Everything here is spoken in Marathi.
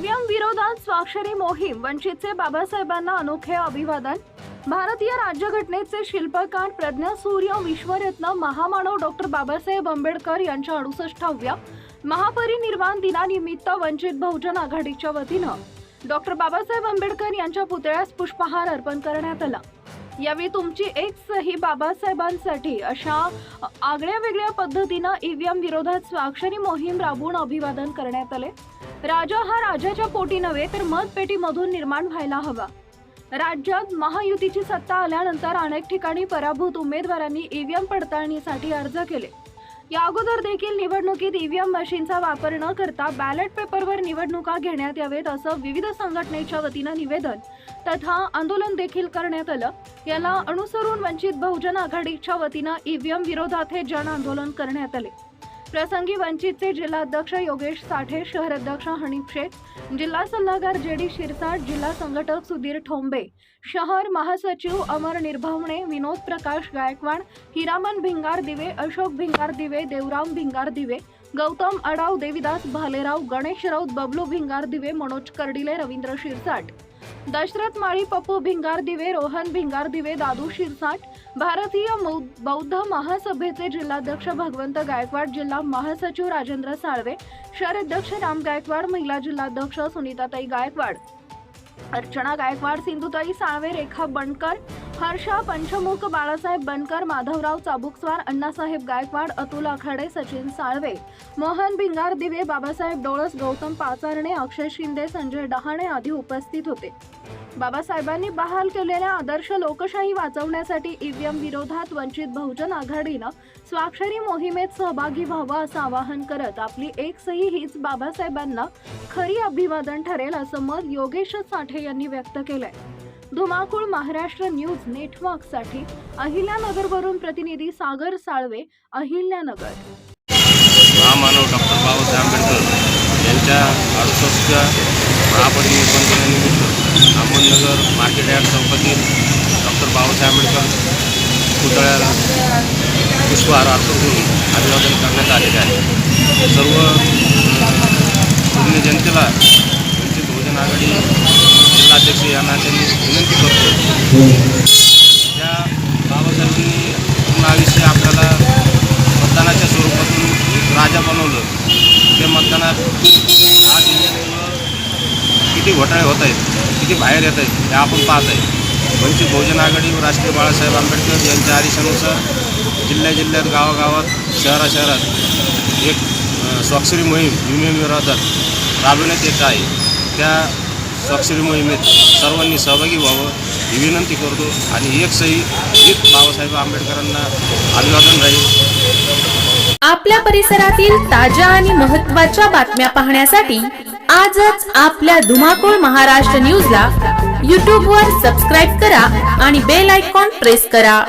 ईव्हीएम विरोधात स्वाक्षरी मोहीम वंचितचे बाबासाहेबांना अनोखे अभिवादन. भारतीय राज्यघटनेचे शिल्पकार प्रज्ञासूर्य विश्वरत्न महामानव डॉक्टर बाबासाहेब आंबेडकर यांच्या अडुसष्टाव्या महापरिनिर्वाण दिनानिमित्त वंचित बहुजन आघाडीच्या वतीनं डॉक्टर बाबासाहेब आंबेडकर यांच्या पुतळ्यास पुष्पहार अर्पण करण्यात आला. यावेळी तुमची एक सही बाबासाहेबांसाठी अशा आगळ्या वेगळ्या पद्धतीनं ईव्हीएम विरोधात स्वाक्षरी मोहीम राबवून अभिवादन करण्यात आले. राजा हा राजाच्या पोटी नव्हे तर मतपेटीमधून निर्माण व्हायला हवा. राज्यात महायुतीची सत्ता आल्यानंतर अनेक ठिकाणी पराभूत उमेदवारांनी ईव्हीएम पडताळणीसाठी अर्ज केले. या अगोदर देखील निवडणुकीत ईव्हीएम मशीनचा वापर न करता बॅलेट पेपरवर निवडणुका घेण्यात यावेत असं विविध संघटनेच्या वतीनं निवेदन तथा आंदोलन देखील करण्यात आलं. याला अनुसरून वंचित बहुजन आघाडीच्या वतीनं ईव्हीएम विरोधात हे जन आंदोलन करण्यात आले. प्रसंगी वंचितचे जिल्हाध्यक्ष योगेश साठे शहर अध्यक्ष हनीफ शेख जिल्हा सल्लागार जे डी शिरसाट जिल्हा संघटक सुधीर ठोंबे शहर महासचिव अमर निर्भवणे विनोद प्रकाश गायकवाड हिरामन भिंगार दिवे अशोक भिंगार दिवे देवराम भिंगार दिवे गौतम अडाव देविदास भालेराव गणेश राऊत बबलू भिंगार दिवे मनोज कर्डिले रवींद्र शिरसाट दशरथ माळी पप्पू भिंगार दिवे रोहन भिंगार दिवे दादू शिरसाट भारतीय मौ- बौद्ध महासभेचे जिल्हाध्यक्ष भगवंत गायकवाड जिल्हा महासचिव राजेंद्र साळवे शहराध्यक्ष राम गायकवाड महिला जिल्हाध्यक्ष सुनीताताई गायकवाड अर्चना गायकवाड सिंधुताई साळवे रेखा बनकर हर्षा पंचमुख बाळासाहेब बनकर माधवराव चाबुकस्वार अण्णासाहेब गायकवाड अतुल आखाडे सचिन साळवे मोहन भिंगार दिवे बाबासाहेब डोळस गौतम पाचारणे अक्षय शिंदे संजय डहाणे आदी उपस्थित होते. बाबासाहेबांनी बहाल केलेल्या आदर्श लोकशाही वाचवण्यासाठी ईव्हीएम विरोधात वंचित बहुजन आघाडीनं स्वाक्षरी मोहिमेत सहभागी व्हावं असं आवाहन करत आपली एक सही हीच बाबासाहेबांना खरी अभिवादन ठरेल असं मत योगेश साठे यांनी व्यक्त केलंय. धुमाकूळ महाराष्ट्र न्यूज नेटवर्कसाठी अहिल्यानगरवरून प्रतिनिधी सागर साळवे अहिल्यानगर. महामानव डॉक्टर बाबासाहेब आंबेडकर यांच्या अडुसष्टच्या महापरिनिर्वाण दिनानिमित्त अहमदनगर मार्केट यार्ड चौकातील डॉक्टर बाबासाहेब आंबेडकर पुतळ्याला पुष्पहार अर्पण करून अभिवादन करण्यात आलेले आहे. सर्व पूर्ण जनतेला वंचित बहुजन आघाडी जिल्हाध्यक्ष यांना त्यांनी विनंती करतो. त्या बाबासाहेबांनी पूर्ण आयुष्य आपल्याला मतदानाच्या स्वरूपातून एक राजा बनवलं. ते मतदानात आज इंडियामुळं किती घोटाळे होत आहेत किती बाहेर येत आहेत हे आपण पाहत आहे. वंचित बहुजन आघाडी व राष्ट्रीय बाळासाहेब आंबेडकर यांच्या आदेशानुसार जिल्ह्या जिल्ह्यात गावागावात शहरा शहरात एक स्वाक्षरी मोहीम युनियन विरोधात राबविण्यात येत आहे. त्या स्वाक्षरी मोहिमेत सर्वांनी सहभागी व्हावं ही विनंती करतो आणि एक सही एक बाबासाहेब आंबेडकरांना अभिवादन राहील. आपल्या परिसरातील ताज्या आणि महत्त्वाच्या बातम्या पाहण्यासाठी आजच आपल्या धुमाकूळ महाराष्ट्र न्यूजला यूट्यूबवर सबस्क्राईब करा आणि बेल आयकॉन प्रेस करा.